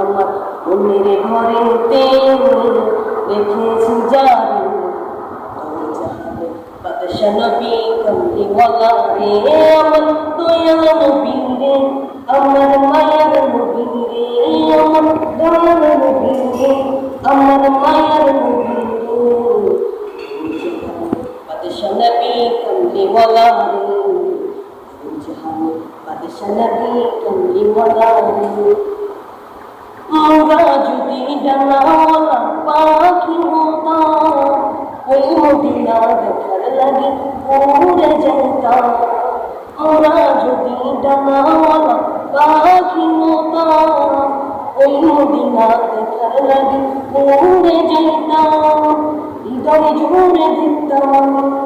আমার মনের ঘরেতে রেখেছি আমার দয়াল কমলি ওয়ালা রে জাহানে বাদশা নবী কমলি ওয়ালা রে মোরা যদি ডানাওয়ালা পাখি হতাম ওই মদিনা দেখার লাগে উড়ে যেতাম মোরা যদি ডানাওয়ালা পাখি হতাম ওই মদিনা দেখার লাগে উড়ে যেতাম হৃদয় জুড়ে দিতাম।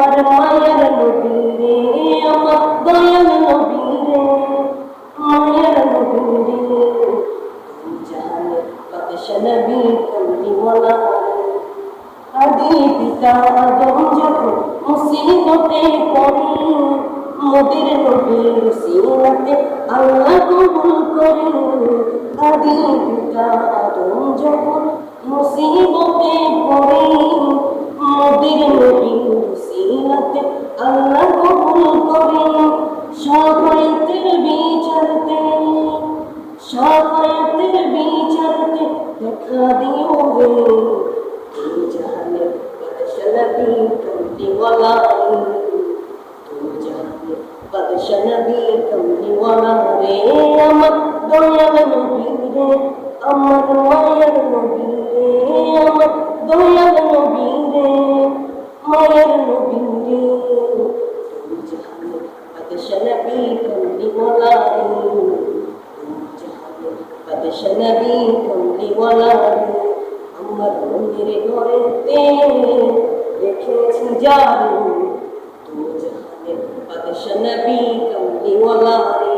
যখন মুসিবতে পড়ে মোদের নবীর সিনাতে আল্লাহ কবুল করে আদি পিতা আদম যখন মুসিবতে পড়ে মোদের নবীর সিনাতে আল্লাহ কবুল করে সহায়তের দেখা দিও রে তুই জাহানে বাদশা নবী কমতিওয়ালা তুই জাহানে বাদশা নবী কমতিওয়ালা রে আমার দয়াল নবী রে আমার মায়ের নবী রে আমার দয়াল নবী রে মায়ের নবী রে তুই জাহানে বাদশা নবী কমতিওয়ালা রে তুই জাহানে বাদশা নবী কমতিওয়ালা রে আমার মন্দিরে ঘরেতে রেখেছি জানি তো জাহানে বাদশা নবী কমলিওয়ালা রে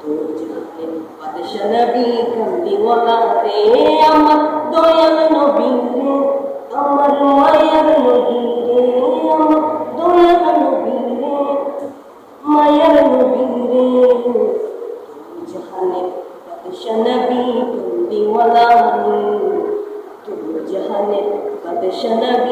তো জাহানে বাদশা নবী কমলিওয়ালা রে আমার দয়াল নবী তুই জাহানে